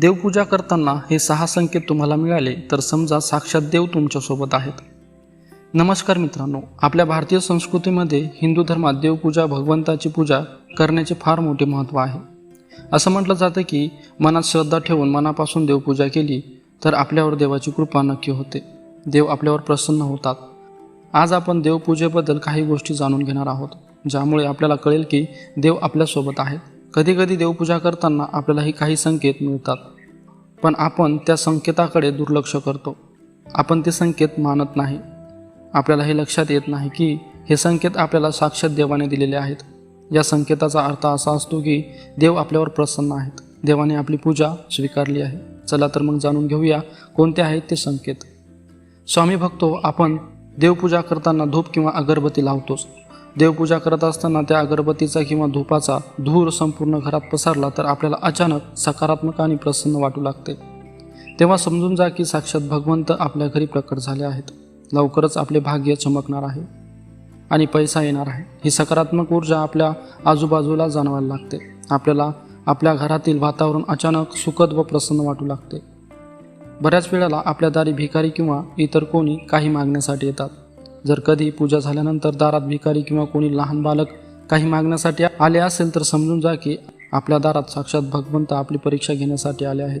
देवपूजा करताना हे सहा संकेत तुम्हाला मिळाले तर समजा साक्षात देव तुमच्यासोबत आहेत. नमस्कार मित्रांनो आपल्या भारतीय संस्कृतीमध्ये हिंदू धर्मात देवपूजा भगवंताची पूजा करण्याचे फार मोठे महत्त्व आहे. असं म्हटलं जातं की मनात श्रद्धा ठेवून मनापासून देवपूजा केली तर आपल्यावर देवाची कृपा नक्की होते. देव आपल्यावर प्रसन्न होतात. आज आपण देवपूजेबद्दल काही गोष्टी जाणून घेणार आहोत ज्यामुळे आपल्याला कळेल की देव आपल्यासोबत आहेत. कधीकधी देवपूजा करताना आपल्यालाही काही संकेत मिळतात. पण आपण त्या संकेताकडे दुर्लक्ष करतो. आपण ते संकेत मानत नाही. आपल्याला हे लक्षात येत नाही की हे संकेत आपल्याला साक्षात देवाने दिलेले आहेत. या संकेताचा अर्थ असा असतो की देव आपल्यावर प्रसन्न आहेत. देवाने आपली पूजा स्वीकारली आहे. चला तर मग जाणून घेऊया कोणते आहेत ते संकेत. स्वामी भक्तो आपण देवपूजा करताना धूप किंवा अगरबत्ती लावतोच. देवपूजा करत असताना त्या अगरबत्तीचा किंवा धूपाचा धूर संपूर्ण घरात पसरला तर आपल्याला अचानक सकारात्मक आणि प्रसन्न वाटू लागते. तेव्हा समजून जा की साक्षात भगवंत आपल्या घरी प्रकट झाले आहेत. लवकरच आपले भाग्य चमकणार आहे आणि पैसा येणार आहे. ही सकारात्मक ऊर्जा आपल्या आजूबाजूला जाणवायला लागते. आपल्याला आपल्या घरातील वातावरण अचानक सुखद व प्रसन्न वाटू लागते. बऱ्याच वेळेला आपल्या दारी भिकारी किंवा इतर कोणी काही मागण्यासाठी येतात. जर कधी पूजा झाल्यानंतर दारात भिकारी किंवा कोणी लहान बालक काही मागण्यासाठी आले असेल तर समजून जा की आपल्या दारात साक्षात भगवंत आपली परीक्षा घेण्यासाठी आले आहेत.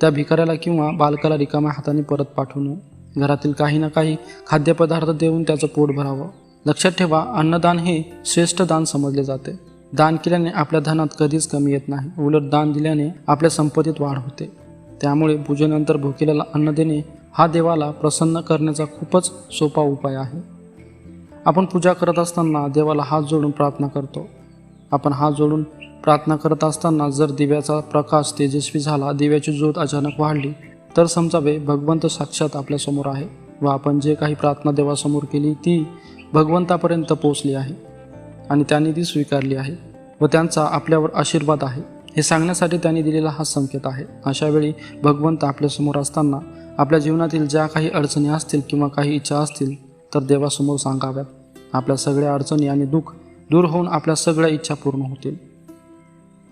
त्या भिकाऱ्याला किंवा बालकाला रिकाम्या हाताने परत पाठवू नये घरातील काही ना काही खाद्यपदार्थ देऊन त्याचं पोट भरावं. लक्षात ठेवा अन्नदान हे श्रेष्ठ दान समजले जाते. दान केल्याने आपल्या धनात कधीच कमी येत नाही. उलट दान दिल्याने आपल्या संपत्तीत वाढ होते. त्यामुळे पूजेनंतर भुकेल्याला अन्न देणे हा देवाला प्रसन्न करण्याचा खूपच सोपा उपाय आहे. आपण पूजा करत असताना देवाला हात जोडून प्रार्थना करतो. आपण हात जोडून प्रार्थना करत असताना जर दिव्याचा प्रकाश तेजस्वी झाला दिव्याची ज्योत अचानक वाढली तर समजावे भगवंत साक्षात आपल्यासमोर आहे व आपण जे काही प्रार्थना देवासमोर केली ती भगवंतापर्यंत पोचली आहे आणि त्यांनी ती स्वीकारली आहे व त्यांचा आपल्यावर आशीर्वाद आहे. हे सांगण्यासाठी त्यांनी दिलेला हा संकेत आहे. अशावेळी भगवंत आपल्यासमोर असताना आपल्या जीवनातील ज्या काही अडचणी असतील किंवा काही इच्छा असतील तर देवासमोर सांगाव्यात. आपल्या सगळ्या अडचणी आणि दुःख दूर होऊन आपल्या सगळ्या इच्छा पूर्ण होतील.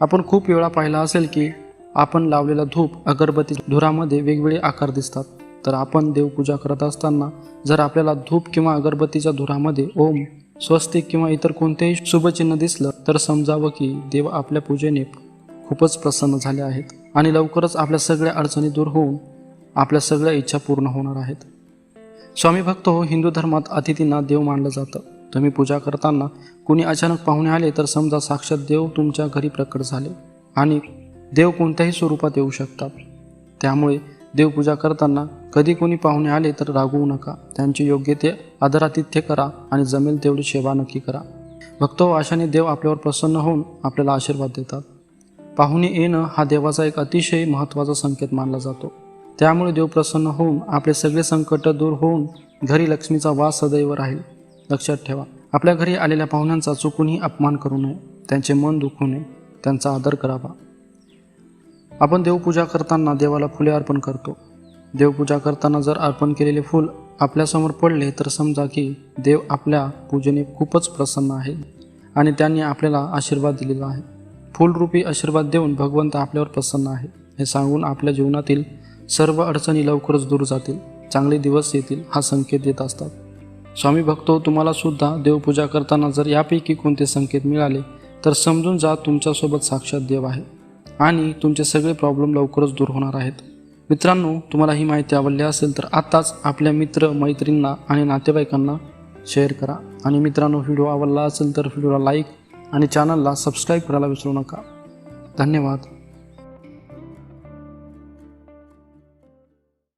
आपण खूप वेळा पाहिला असेल की आपण लावलेला धूप अगरबत्ती धुरामध्ये वेगवेगळे आकार दिसतात. तर आपण देवपूजा करत असताना जर आपल्याला धूप किंवा अगरबत्तीच्या धुरामध्ये ओम स्वस्तिक किंवा इतर कोणतेही शुभचिन्ह दिसलं तर समजावं की देव आपल्या पूजेने खूपच प्रसन्न झाले आहेत. आणि लवकरच आपल्या सगळ्या अडचणी दूर होऊन आपल्या सगळ्या इच्छा पूर्ण होणार आहेत. स्वामी भक्त हो हिंदू धर्मात अतिथींना देव मानलं जातं. तुम्ही पूजा करताना कुणी अचानक पाहुणे आले तर समजा साक्षात देव तुमच्या घरी प्रकट झाले आणि देव कोणत्याही स्वरूपात येऊ शकतात. त्यामुळे देवपूजा करताना कधी कोणी पाहुणे आले तर रागवू नका. त्यांची योग्य ते आदरातिथ्य करा आणि जमेल तेवढी सेवा नक्की करा. भक्त हो आशाने देव आपल्यावर प्रसन्न होऊन आपल्याला आशीर्वाद देतात. पाहुणे येणं हा देवाचा एक अतिशय महत्त्वाचा संकेत मानला जातो. त्यामुळे देव प्रसन्न होऊन आपले सगळे संकट दूर होऊन घरी लक्ष्मीचा वास सदैव राहील. लक्षात ठेवा आपल्या घरी आलेल्या पाहुण्यांचा चुकूनही अपमान करू नये. त्यांचे मन दुखू नये. त्यांचा आदर करावा. आपण देवपूजा करताना देवाला फुले अर्पण करतो. देवपूजा करताना जर अर्पण केलेले फूल आपल्यासमोर पडले तर समजा की देव आपल्या पूजेने खूपच प्रसन्न आहे आणि त्यांनी आपल्याला आशीर्वाद दिलेला आहे. फुलरूपी आशीर्वाद देऊन भगवंत आपल्यावर प्रसन्न आहे. हे सांगून आपल्या जीवनातील सर्व अडचणी लवकरच दूर जातील. चांगले दिवस येतील हा संकेत देत असतात. स्वामी भक्तो तुम्हाला सुद्धा देवपूजा करताना जर यापैकी कोणते संकेत मिळाले तर समजून जा तुमच्यासोबत साक्षात देव आहे आणि तुमचे सगळे प्रॉब्लेम लवकरच दूर होणार आहेत. मित्रांनो तुम्हाला ही माहिती आवडली असेल तर आत्ताच आपल्या मित्र मैत्रींना आणि नातेवाईकांना शेअर करा. आणि मित्रांनो व्हिडिओ आवडला असेल तर व्हिडिओला लाईक आणि चॅनलला सबस्क्राईब करायला विसरू नका. धन्यवाद.